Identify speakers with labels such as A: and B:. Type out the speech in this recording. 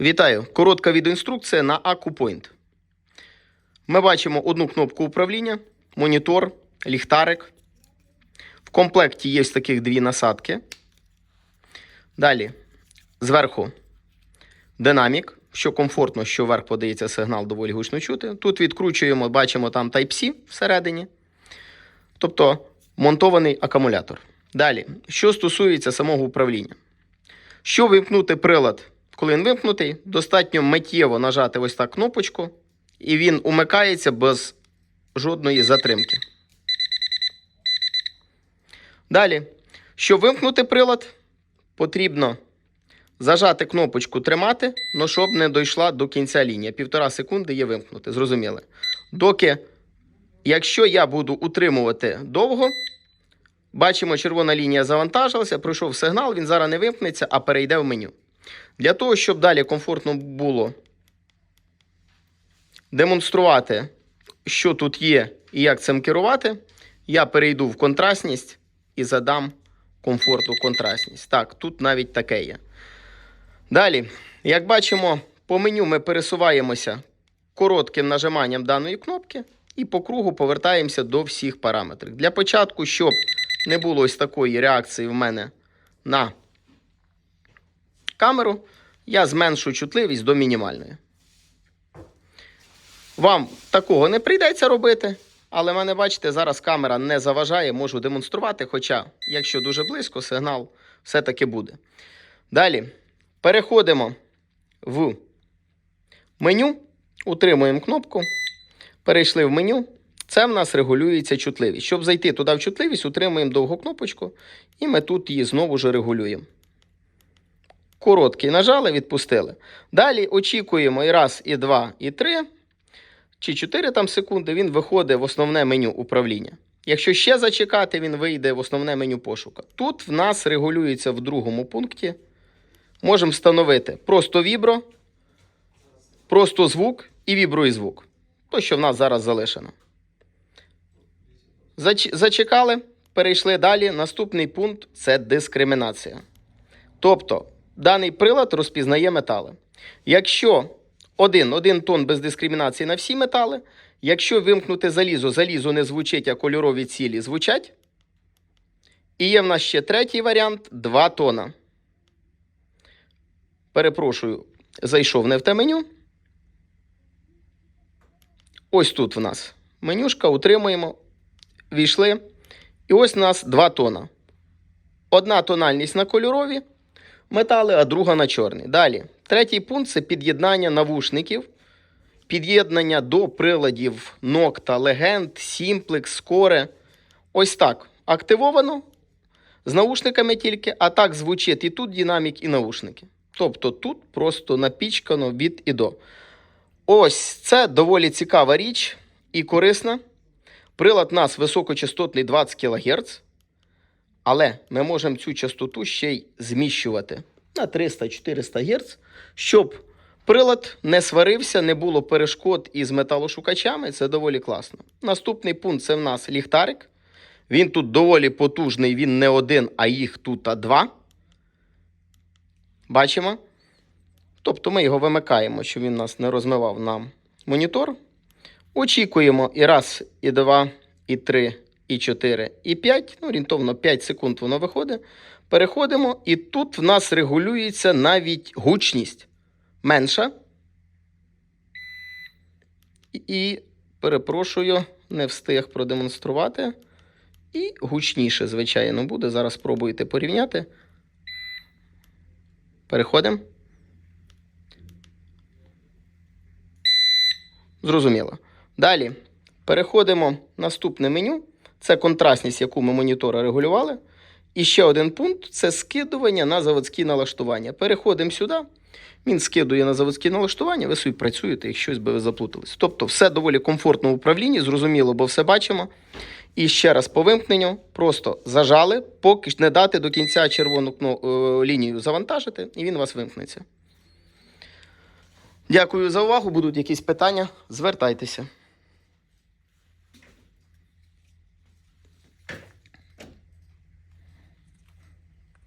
A: Вітаю! Коротка відеоінструкція на AcuPoint. Ми бачимо одну кнопку управління, монітор, ліхтарик. В комплекті є таких дві насадки. Далі зверху динамік, що комфортно, що вверх подається сигнал доволі гучно чути. Тут відкручуємо, бачимо там Type-C всередині. Тобто монтований акумулятор. Далі, що стосується самого управління. Щоб вимкнути прилад, коли він вимкнутий, достатньо миттєво нажати ось так кнопочку, і він умикається без жодної затримки. Далі, щоб вимкнути прилад, потрібно зажати кнопочку тримати, але щоб не дійшла до кінця лінії. Півтора секунди є вимкнути. Зрозуміли? Доки, якщо я буду утримувати довго, Бачимо, червона лінія завантажилася, пройшов сигнал, він зараз не вимкнеться, а перейде в меню. Для того, щоб далі комфортно було демонструвати, що тут є і як цим керувати, я перейду в контрастність і задам комфорту контрастність. Так, тут навіть таке є. Далі, як бачимо, по меню ми пересуваємося коротким нажиманням даної кнопки і по кругу повертаємося до всіх параметрів. Для початку, щоб не було ось такої реакції в мене на камеру, я зменшу чутливість до мінімальної. Вам такого не прийдеться робити, але мене, бачите, зараз камера не заважає, можу демонструвати, хоча, якщо дуже близько, сигнал все-таки буде. Далі переходимо в меню, утримуємо кнопку, перейшли в меню. Це в нас регулюється чутливість. Щоб зайти туди в чутливість, утримуємо довгу кнопочку, і ми тут її знову ж регулюємо. Короткий нажали, відпустили. Далі очікуємо і раз, і два, і три, чи чотири там секунди, він виходить в основне меню управління. Якщо ще зачекати, він вийде в основне меню пошука. Тут в нас регулюється в другому пункті. Можемо встановити просто вібро, просто звук і вібро і звук. То, що в нас зараз залишено. Зач- Зачекали, перейшли далі. Наступний пункт це дискримінація. Тобто, даний прилад розпізнає метали. Якщо один, один тон без дискримінації на всі метали, якщо вимкнути залізо, залізо не звучить, а кольорові цілі звучать. І є в нас ще третій варіант 2 тона. Перепрошую, зайшов не в те меню. Ось тут в нас менюшка, утримуємо війшли. І ось у нас два тона. Одна тональність на кольорові метали, а друга на чорні. Далі, третій пункт це під'єднання навушників, під'єднання до приладів Nocta, Legend, Simplex, Score. Ось так. Активовано з наушниками тільки, а так звучить і тут динамік, і наушники. Тобто тут просто напічкано від і до. Ось це доволі цікава річ і корисна. Прилад у нас високочастотний 20 кГц, але ми можемо цю частоту ще й зміщувати на 300-400 Гц, щоб прилад не сварився, не було перешкод із металошукачами. Це доволі класно. Наступний пункт це в нас ліхтарик. Він тут доволі потужний, він не один, а їх тут а два. Бачимо. Тобто ми його вимикаємо, щоб він нас не розмивав нам монітор. Очікуємо і раз, і два, і три, і чотири, і п'ять. Ну, орієнтовно 5 секунд воно виходить. Переходимо, і тут в нас регулюється навіть гучність менша. І перепрошую, не встиг продемонструвати. І гучніше, звичайно, буде. Зараз спробуйте порівняти. Переходимо. Зрозуміло. Далі переходимо в наступне меню. Це контрастність, яку ми монітора регулювали. І ще один пункт це скидування на заводські налаштування. Переходимо сюди. Він скидує на заводські налаштування, ви собі працюєте, якщо щось би ви заплутались. Тобто, все доволі комфортно в управлінні, зрозуміло, бо все бачимо. І ще раз по вимкненню просто зажали, поки не дати до кінця червону е, лінію завантажити, і він вас вимкнеться. Дякую за увагу. Будуть якісь питання, звертайтеся.